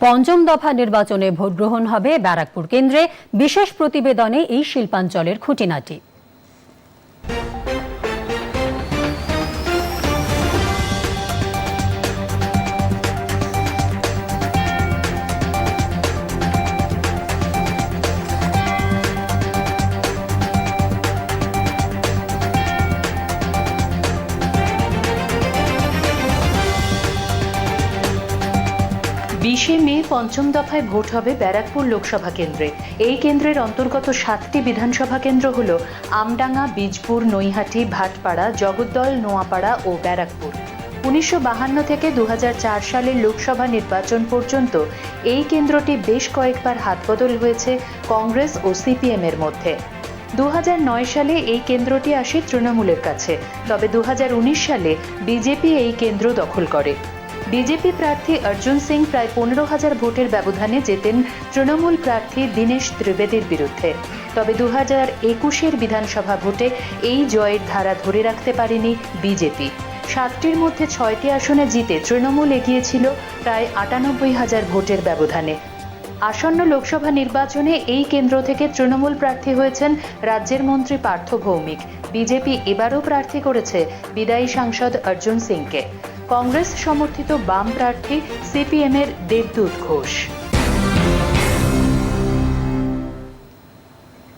পঞ্চম দফা নির্বাচনে ভোট গ্রহণ হবে ব্যারাকপুর কেন্দ্রে। বিশেষ প্রতিবেদনে এই শিল্পাঞ্চলের খুঁটিনাটি। বিশে মে পঞ্চম দফায় ভোট হবে ব্যারাকপুর লোকসভা কেন্দ্রে। এই কেন্দ্রের অন্তর্গত সাতটি বিধানসভা কেন্দ্র হল আমডাঙ্গা, বীজপুর, নৈহাটি, ভাটপাড়া, জগদ্দল, নোয়াপাড়া ও ব্যারাকপুর। উনিশশো বাহান্ন থেকে দু হাজার চার সালের লোকসভা নির্বাচন পর্যন্ত এই কেন্দ্রটি বেশ কয়েকবার হাতবদল হয়েছে কংগ্রেস ও সিপিএম এর মধ্যে। দু হাজার নয় সালে এই কেন্দ্রটি আসে তৃণমূলের কাছে, তবে দু হাজার উনিশ সালে বিজেপি এই কেন্দ্র দখল করে। বিজেপি প্রার্থী অর্জুন সিং প্রায় পনেরো হাজার ভোটের ব্যবধানে জেতেন তৃণমূল প্রার্থী দীনেশ ত্রিবেদীর বিরুদ্ধে। তবে দু হাজার একুশের বিধানসভা ভোটে এই জয়ের ধারা ধরে রাখতে পারেনি বিজেপি সাতটির মধ্যে ছয়টি আসনে জিতে তৃণমূল এগিয়েছিল প্রায় আটানব্বই হাজার ভোটের ব্যবধানে। আসন্ন লোকসভা নির্বাচনে এই কেন্দ্র থেকে তৃণমূল প্রার্থী হয়েছেন রাজ্যের মন্ত্রী পার্থ ভৌমিক। বিজেপি এবারও প্রার্থী করেছে বিদায়ী সাংসদ অর্জুন সিংকে। কংগ্রেস সমর্থিত বাম প্রার্থী সিপিএমের দেবদূত ঘোষ।